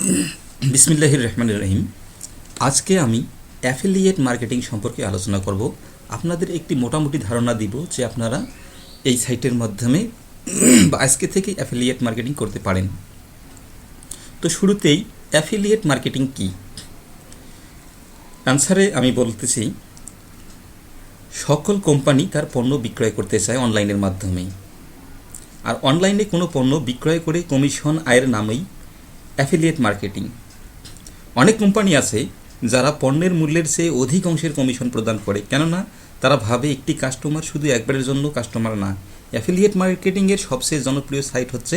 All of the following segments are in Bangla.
বিসমিল্লাহির রহমানির রহিম। আজকে আমি অ্যাফিলিয়েট মার্কেটিং সম্পর্কে আলোচনা করব। আপনাদের একটি মোটামুটি ধারণা দিব যে আপনারা এই সাইটের মাধ্যমে বা আজকে থেকে অ্যাফিলিয়েট মার্কেটিং করতে পারেন। তো শুরুতেই অ্যাফিলিয়েট মার্কেটিং কি? অ্যান্সারে আমি বলতেছি, সকল কোম্পানি তার পণ্য বিক্রয় করতে চায় অনলাইনের মাধ্যমে। আর অনলাইনে কোনো পণ্য বিক্রয় করে কমিশন আয়ের নামেই অ্যাফিলিয়েট মার্কেটিং অনেক কোম্পানি আছে যারা পণ্যের মূল্যের চেয়ে অধিক অংশের কমিশন প্রদান করে। কেননা তারা ভাবে একটি কাস্টমার শুধু একবারের জন্য কাস্টমার না। অ্যাফিলিয়েট মার্কেটিংয়ের সবচেয়ে জনপ্রিয় সাইট হচ্ছে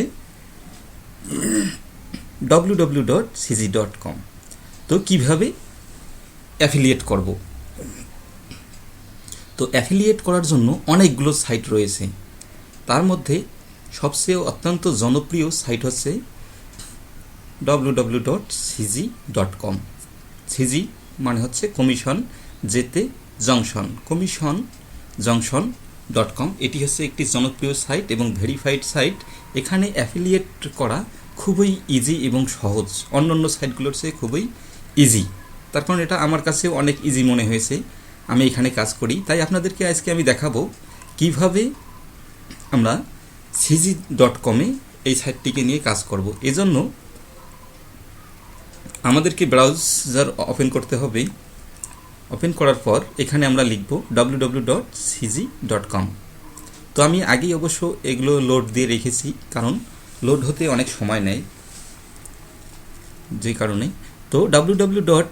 W W dot CG dot com তো কীভাবে অ্যাফিলিয়েট করব? তো অ্যাফিলিয়েট করার জন্য অনেকগুলো সাইট রয়েছে। তার মধ্যে সবচেয়ে অত্যন্ত জনপ্রিয় সাইট হচ্ছে W W dot CG dot com CG মানে হচ্ছে কমিশন জেতে junction commission junction dot com এটি হচ্ছে একটি জনপ্রিয় সাইট এবং ভেরিফাইড সাইট এখানে অ্যাফিলিয়েট করা খুবই ইজি এবং সহজ। অন্য অন্য সাইটগুলোর চেয়ে খুবই ইজি তার কারণ এটা আমার কাছে অনেক ইজি মনে হয়েছে। আমি এখানে কাজ করি। তাই আপনাদেরকে আজকে আমি দেখাবো কীভাবে আমরা সিজি ডট কমে এই সাইটটিকে নিয়ে কাজ করব। এজন্য আমাদেরকে ব্রাউজার ওপেন করতে হবে। ওপেন করার পর এখানে আমরা লিখব ডাব্লিউ ডট কম তো আমি আগেই অবশ্য এগুলো লোড দিয়ে রেখেছি, কারণ লোড হতে অনেক সময় নেয় যে কারণে। তো ডাব্লিউ ডট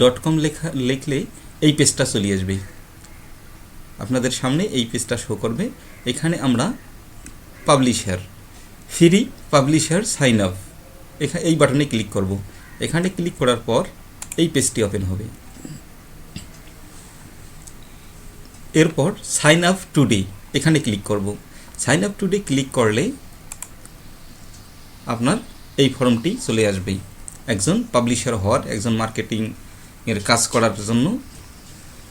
ডট কম লেখা, লিখলে এই পেজটা চলে আসবে। আপনাদের সামনে এই পেজটা শো করবে। এখানে আমরা publisher free publisher sign up এখানে এই বাটনে ক্লিক করব। এখানে ক্লিক করার পর এই পেজটি ওপেন হবে। এরপর সাইন আপ টুডে এখানে ক্লিক করব। সাইন আপ টুডে ক্লিক করলে আপনার এই ফর্মটি চলে আসবে। একজন পাবলিশার হওয়ার, একজন মার্কেটিং এর কাজ করার জন্য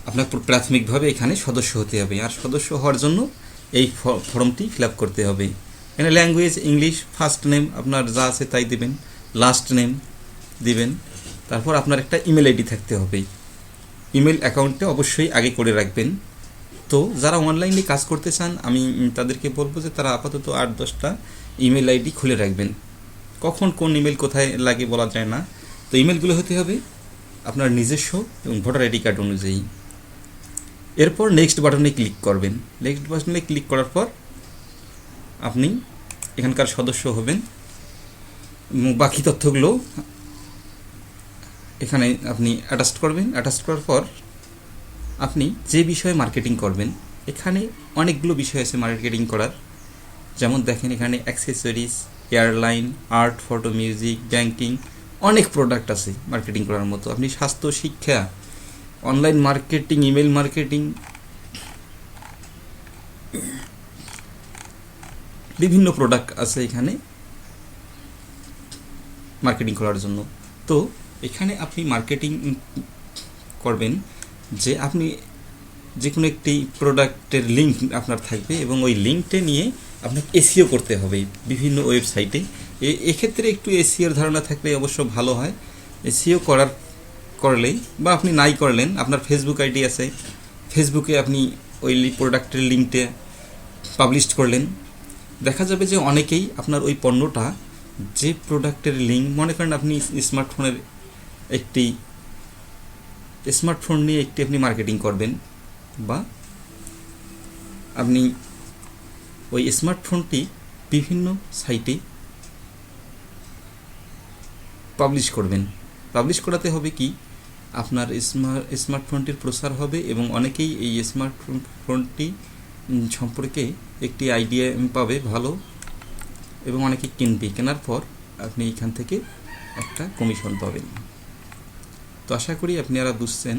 আপনার প্রাথমিকভাবে এখানে সদস্য হতে হবে। আর সদস্য হওয়ার জন্য এই ফর্মটি ফিল করতে হবে। এখানে ল্যাঙ্গুয়েজ ইংলিশ ফার্স্ট নেম আপনার যা আছে তাই দেবেন। লাস্ট নেম দিবেন। তারপর আপনার একটা ইমেল আইডি থাকতে হবে। ইমেল অ্যাকাউন্টটা অবশ্যই আগে করে রাখবেন। তো যারা অনলাইনে কাজ করতে চান, আমি তাদেরকে বলব যে তারা আপাতত আট, দশটা ইমেল আইডি খুলে রাখবেন। কখন কোন ইমেল কোথায় লাগে বলা যায় না। তো ইমেলগুলো হতে হবে আপনার নিজস্ব এবং ভোটার আইডি কার্ড অনুযায়ী। এরপর নেক্সট বাটনে ক্লিক করবেন। নেক্সট বাটনে ক্লিক করার পর আপনি এখানকার সদস্য হবেন। বাকি তথ্যগুলো এখানে আপনি অ্যাটাস্ট করবেন। অ্যাটাস্ট করার পর আপনি যে বিষয়ে মার্কেটিং করবেন, এখানে অনেকগুলো বিষয় আছে মার্কেটিং করার। যেমন দেখেন এখানে accessories airline art photo music banking অনেক প্রোডাক্ট আছে মার্কেটিং করার মতো। আপনি স্বাস্থ্য, শিক্ষা অনলাইন মার্কেটিং ইমেল মার্কেটিং বিভিন্ন প্রোডাক্ট আছে এখানে মার্কেটিং করার জন্য। তো এখানে আপনি মার্কেটিং করবেন যে আপনি যে কোনো একটি প্রোডাক্টের লিঙ্ক আপনার থাকবে এবং ওই লিঙ্কটা নিয়ে আপনাকে এসিও করতে হবে বিভিন্ন ওয়েবসাইটে এক্ষেত্রে একটু এসিওর ধারণা থাকলে অবশ্য ভালো হয়। এসিও করার, করলেই বা আপনি নাই করলেন, আপনার ফেসবুক আইডি আছে। ফেসবুকে আপনি ওই প্রোডাক্টের লিঙ্কটা পাবলিশ করলেন। দেখা যাবে যে অনেকেই আপনার ওই পণ্যটা যে প্রোডাক্টের লিঙ্ক মনে করেন আপনি স্মার্টফোনের একটি স্মার্টফোন নিয়ে একটি আপনি মার্কেটিং করবেন বা আপনি ওই স্মার্টফোনটি বিভিন্ন সাইটে পাবলিশ করবেন। পাবলিশ করাতে হবে কি? আপনার স্মার্ট স্মার্টফোনটির প্রসার হবে এবং অনেকেই এই স্মার্টফোনটি সম্পর্কে একটি আইডিয়া পাবে ভালো এবং অনেকে কিনবে। কেনার পর আপনি এখান থেকে একটা কমিশন পাবেন। তো আশা করি আপনারা বুঝছেন।